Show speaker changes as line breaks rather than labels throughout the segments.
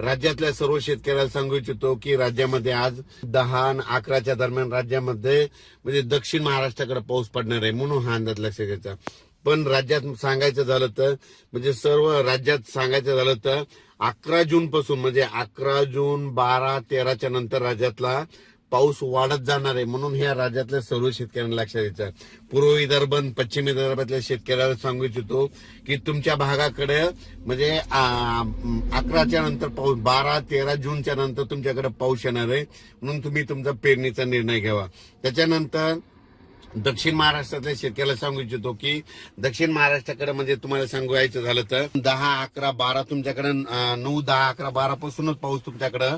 राज्यातल्या सर्व शेतकऱ्याला सांगू इच्छितो की राज्यामध्ये आज दहा आणि अकराच्या दरम्यान राज्यामध्ये म्हणजे दक्षिण महाराष्ट्राकडे पाऊस पडणार आहे म्हणून हा अंदाज लक्षात घ्यायचा. पण राज्यात सांगायचं झालं तर म्हणजे सर्व राज्यात सांगायचं झालं तर अकरा जून पासून म्हणजे अकरा जून बारा तेराच्या नंतर राज्यातला पाऊस वाढत जाणार आहे म्हणून ह्या राज्यातल्या सर्व शेतकऱ्यांना लक्षात द्यायचं पूर्व विदर्भ पश्चिम विदर्भातल्या शेतकऱ्याला सांगू इच्छितो की तुमच्या भागाकडे म्हणजे अकराच्या नंतर पाऊस बारा तेरा जूनच्या नंतर तुमच्याकडे पाऊस येणार आहे. म्हणून तुम्ही तुमचा पेरणीचा निर्णय घ्यावा. त्याच्यानंतर दक्षिण महाराष्ट्रातल्या शेतकऱ्याला सांगू इच्छितो की दक्षिण महाराष्ट्राकडे म्हणजे तुम्हाला सांगायचं झालं तर दहा अकरा बारा तुमच्याकडे नऊ दहा अकरा बारा पासूनच पाऊस तुमच्याकडे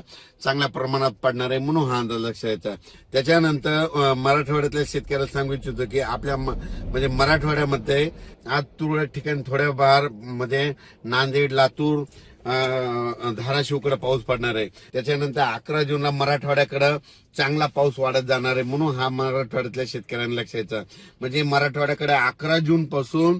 चांगल्या प्रमाणात पडणार आहे म्हणून हा अंदाज लक्षात यायचा त्याच्यानंतर मराठवाड्यातल्या शेतकऱ्याला सांगू इच्छितो की आपल्या म- म्हणजे मराठवाड्यामध्ये आज तुरळक ठिकाणी थोड्या बारमध्ये म्हणजे नांदेड लातूर धाराशिवकडे पाऊस पडणार आहे. त्याच्यानंतर अकरा जूनला मराठवाड्याकडं चांगला पाऊस वाढत जाणार आहे म्हणून हा मराठवाड्यातल्या शेतकऱ्यांना लक्षायचा म्हणजे मराठवाड्याकडे अकरा जून पासून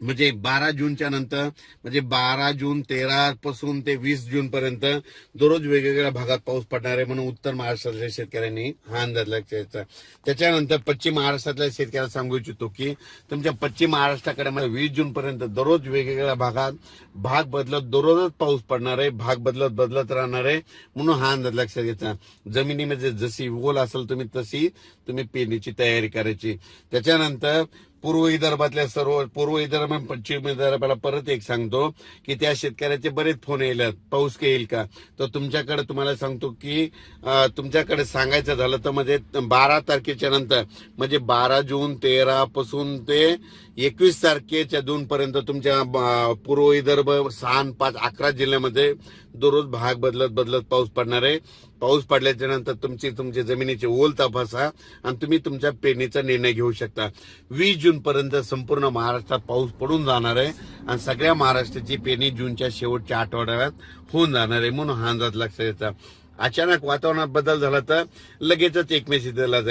म्हणजे बारा जूनच्या नंतर म्हणजे बारा जून तेरा पासून ते वीस जून पर्यंत दररोज वेगवेगळ्या भागात पाऊस पडणार आहे म्हणून उत्तर महाराष्ट्रातल्या शेतकऱ्यांनी हा अंदाज लक्षात त्याच्यानंतर पश्चिम महाराष्ट्रातल्या शेतकऱ्याला सांगू इच्छितो की तुमच्या पश्चिम महाराष्ट्राकडे म्हणजे वीस जून पर्यंत दररोज वेगवेगळ्या भागात भाग बदलत दररोजच पाऊस पडणार आहे भाग बदलत बदलत राहणार आहे म्हणून हा अंदाज लक्षात घ्यायचा जमिनीमध्ये जशी ओल असेल तुम्ही तशी तुम्ही पेरणीची तयारी करायची. त्याच्यानंतर पूर्व विदर्भातल्या सर्व पूर्व विदर्भ पश्चिम विदर्भाला परत एक सांगतो की त्या शेतकऱ्याचे बरेच फोन येईल पाऊस येईल का? तर तुमच्याकडे तुम्हाला सांगतो की तुमच्याकडे सांगायचं झालं तर म्हणजे बारा तारखेच्या नंतर म्हणजे बारा जून तेरा पासून ते एकवीस तारखेच्या जून पर्यंत तुमच्या पूर्व विदर्भ सहा पाच अकरा जिल्ह्यामध्ये दररोज भाग बदलत बदलत पाऊस पडणार आहे. पाऊस पडल्याच्या नंतर तुमची तुमच्या जमिनीची ओल तपासा आणि तुम्ही तुमच्या पेरणीचा निर्णय घेऊ शकता. वीस जून पर्यंत संपूर्ण महाराष्ट्रात पाऊस पडून जाणार आहे आणि सगळ्या महाराष्ट्राची पेरणी जूनच्या शेवटच्या आठवड्यात होऊन जाणार आहे म्हणून हा अंदाज लक्षात येतात अचानक वातावरणात बदल झाला तर लगेचच एकमेशी दिला जाईल.